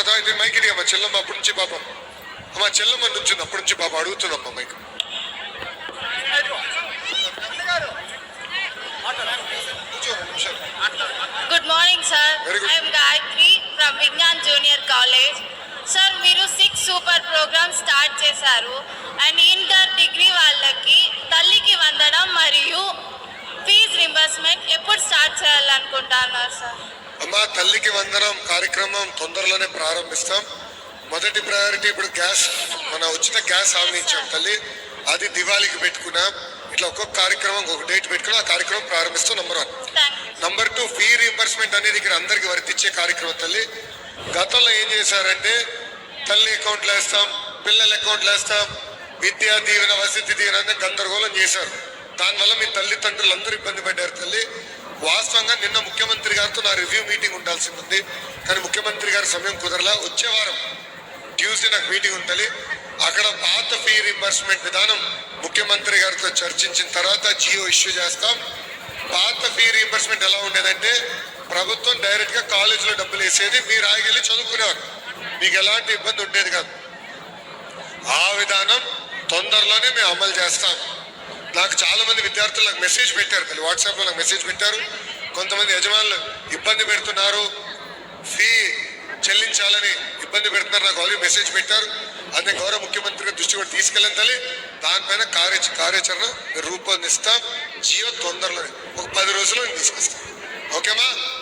అర్థమైంది? మైక్ ఇది అమ్మ చెల్లమ్మ అప్పటి నుంచి పాపం. అమ్మ చెల్లమ్మ నుంచి అప్పటి నుంచి పాప అడుగుతుందమ్మ mic. Good morning sir. I'm Gayatri from Vignan junior college sir మీరు సిక్స్ సూపర్ ప్రోగ్రామ్ స్టార్ట్ చేశారు. అండ్ ఇంటర్ డిగ్రీ వాళ్ళకి తల్లికి వందడం మరియు ఫీజ్ రింబర్స్మెంట్ ఎప్పుడు స్టార్ట్ చేయాలనుకుంటున్నారు సార్ మా తల్లికి వందనం కార్యక్రమం తొందరలోనే ప్రారంభిస్తాం. మొదటి ప్రయారిటీ ఇప్పుడు గ్యాస్ మన ఉచిత గ్యాస్ హామీ ఇచ్చాం తల్లి. అది దివాళీకి పెట్టుకున్నాం. ఇట్లా ఒక్కొక్క కార్యక్రమం ఒక డేట్ పెట్టుకుని ఆ కార్యక్రమం ప్రారంభిస్తాం number one number two fee reimbursement అనేది ఇక్కడ అందరికి వర్తించే కార్యక్రమం తల్లి. గతంలో ఏం చేశారంటే తల్లి అకౌంట్లో వేస్తాం పిల్లల అకౌంట్లో వేస్తాం. విద్యా దీవెన వసతి దీవెన గందరగోళం చేశారు. దానివల్ల మీ తల్లిదండ్రులు అందరూ ఇబ్బంది పడ్డారు తల్లి. వాస్తవంగా నిన్న ముఖ్యమంత్రి గారితో నా రివ్యూ మీటింగ్ ఉండాల్సి ఉంది. కానీ ముఖ్యమంత్రి గారి సమయం కుదరలా. వచ్చే వారం ట్యూస్డే నాకు మీటింగ్ ఉంటుంది అక్కడ పాత ఫీ రీంబర్స్మెంట్ విధానం ముఖ్యమంత్రి గారితో చర్చించిన తర్వాత జియో ఇష్యూ చేస్తాం. పాత ఫీ రీంబర్స్మెంట్ ఎలా ఉండేదంటే ప్రభుత్వం డైరెక్ట్గా కాలేజీలో డబ్బులు వేసేది. మీరు ఆగిలి చదువుకునేవారు. మీకు ఎలాంటి ఇబ్బంది ఉండేది కాదు. ఆ విధానం తొందరలోనే మేము అమలు చేస్తాం. నాకు చాలా మంది విద్యార్థులు నాకు మెసేజ్ పెట్టారు. తల్లి వాట్సాప్లో నాకు మెసేజ్ పెట్టారు. కొంతమంది యజమానులు ఇబ్బంది పెడుతున్నారు. ఫీ చెల్లించాలని ఇబ్బంది పెడుతున్నారు. నాకు ఆల్రెడీ మెసేజ్ పెట్టారు. అదే గౌరవ ముఖ్యమంత్రి గారి దృష్టి కూడా తీసుకెళ్ళాం తల్లి. దానిపైన కార్య కార్యాచరణ రూపొందిస్తా. జియో తొందరలోనే. ఒక పది రోజుల్లో నేను తీసుకొస్తాను. ఓకేమా?